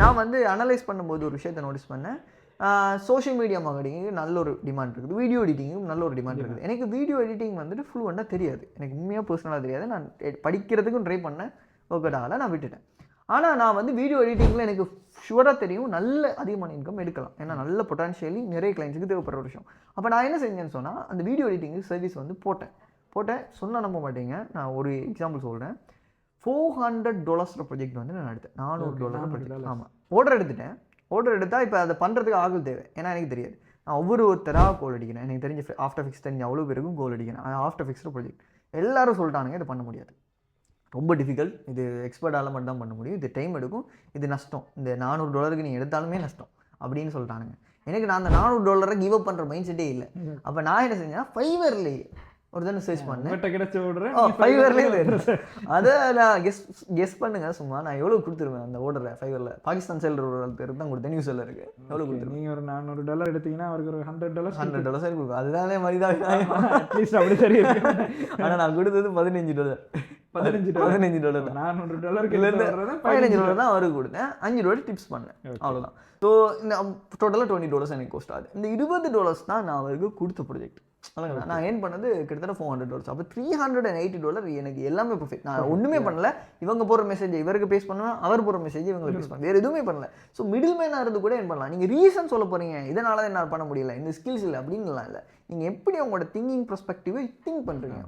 நான் வந்து அனலைஸ் பண்ணும்போது ஒரு விஷயத்தை நோட்டீஸ் பண்ணேன். சோஷியல் மீடியா மார்க்கெட்டிங்கு நல்ல ஒரு டிமாண்ட் இருக்குது. வீடியோ எடிட்டிங்கும் நல்ல ஒரு டிமாண்ட் இருக்குது. எனக்கு வீடியோ எடிட்டிங் வந்துட்டு ஃப்ளூவெண்ட்டாக தெரியாது. எனக்கு உண்மையாக பர்சனலாக தெரியாது. நான் படிக்கிறதுக்கும் ட்ரை பண்ணேன். ஓகே அவுட் நான் விட்டுட்டேன். ஆனால் நான் வந்து வீடியோ எடிட்டிங்கில் எனக்கு ஷுவராக தெரியும். நல்ல அதிகமான இன்கம் எடுக்கலாம். ஏன்னா நல்ல பொட்டான்ஷியலி நிறைய கிளைண்ட்ஸுக்கு தேவைப்படுற விஷயம். அப்போ நான் என்ன செஞ்சேன்னு சொன்னால் அந்த வீடியோ எடிட்டிங் சர்வீஸ் வந்து போட்டேன். போட்டேன். சொன்னால் நம்ப மாட்டேங்க. நான் ஒரு எக்ஸாம்பிள் சொல்கிறேன் ஃபோர் ஹண்ட்ரட் டாலர்ஸில் ப்ராஜெக்ட் வந்து நான் எடுத்தேன். நானூறு டாலர் 400 ப்ராஜெக்ட். ஆமாம் ஆர்டர் எடுத்துட்டேன். ஆர்டர் எடுத்தால் இப்போ அதை பண்ணுறதுக்கு ஆகல் தேவை. ஏன்னா எனக்கு தெரியாது. நான் ஒவ்வொரு ஒருத்தராக கோல் அடிக்கிறேன் எனக்கு தெரிஞ்ச ஆஃப்டர் ஃபிக்ஸ் தெரிஞ்ச அவ்வளோ பேருக்கும் கோல் அடிக்கிறேன் அது ஆஃப்டர் ஃபிக்ஸ்டு ப்ராஜெக்ட் எல்லாரும் சொல்லிட்டானுங்க இதை பண்ண முடியாது. ரொம்ப டிஃபிகல்ட் இது எக்ஸ்பர்ட்டால் மட்டும் தான் பண்ண முடியும். இது டைம் எடுக்கும். இது நஷ்டம். இந்த நானூறு டாலருக்கு நீ எடுத்தாலுமே நஷ்டம். அப்படின்னு சொல்லிட்டானுங்க. எனக்கு நான் அந்த நானூறு டாலரை கிவ் அப் பண்ணுற மைண்ட் செட்டே இல்லை அப்போ நான் என்ன செஞ்சேன்னா ஃபைவர்லேயே ஒரு தானே சர்ச் பண்ணேன் கிடைச்ச விடுறேன் ஓ ஃபைவர்லேயே அதை நான் கெஸ் கெஸ் பண்ணுங்க சும்மா. நான் எவ்வளோ கொடுத்துருவேன் அந்த ஓர்டரை ஃபைவரில் பாகிஸ்தான் செல்ற ஒரு ஒருத்தருக்கு தான் கொடுத்தேன் நியூஸ் இருக்கு. எவ்வளோ கொடுத்துருவேன்? நீங்க ஒரு நானூறு டாலர் எடுத்தீங்கன்னா அவருக்கு ஒரு ஹண்ட்ரட் டாலர் ஹண்ட்ரட் டாலர்ஸ் கொடுக்கும் அதுதானே மரியாதை. அட்லீஸ்ட் அப்படி தெரியும். ஆனால் நான் கொடுத்தது பதினஞ்சு டாலர் பதினஞ்சு டாலர் பதினஞ்சு டாலர் நானூறு டாலருக்கு இதுலேருந்து வர்றது பதினஞ்சு டாலர் தான் அவருக்கு கொடுத்தேன். அஞ்சு டாலர் டிப்ஸ் பண்ணேன். அவ்வளோதான் ஸோ இந்த டோட்டலாக டுவெண்ட்டி டாலர்ஸ் எனக்கு கோஸ்ட் ஆகுது. இந்த இருபது டாலர்ஸ் தான் நான் அவருக்கு கொடுத்த ப்ராஜெக்ட் அதுங்களா நான் ஏன் பண்ணது கிட்டத்தட்ட ஃபோர் ஹண்ட்ரட் டாலர்ஸ் அப்போ three hundred and eighty dollar எனக்கு எல்லாமே ப்ராஃபிட் நான் ஒன்றுமே பண்ணல. இவங்க போகிற மெசேஜ் இவருக்கு பேஸ் பண்ணுவேன் அவர் போகிற மெசேஜ் இவங்களுக்கு பேஸ் பண்ணுவேன். வேறு எதுவுமே பண்ணல. ஸோ மிடில் மேனாக இருந்து கூட ஏன் பண்ணலாம். நீங்கள் ரீசன் சொல்ல போகிறீங்க இதனால தான் என்னால் பண்ண முடியல. இந்த ஸ்கில்ஸ் இல்லை அப்படின்னுலாம் இல்லை. நீங்கள் எப்படி உங்களோட திங்கிங் ப்ரொஸ்பெக்டிவை திங்க் பண்ணுறீங்க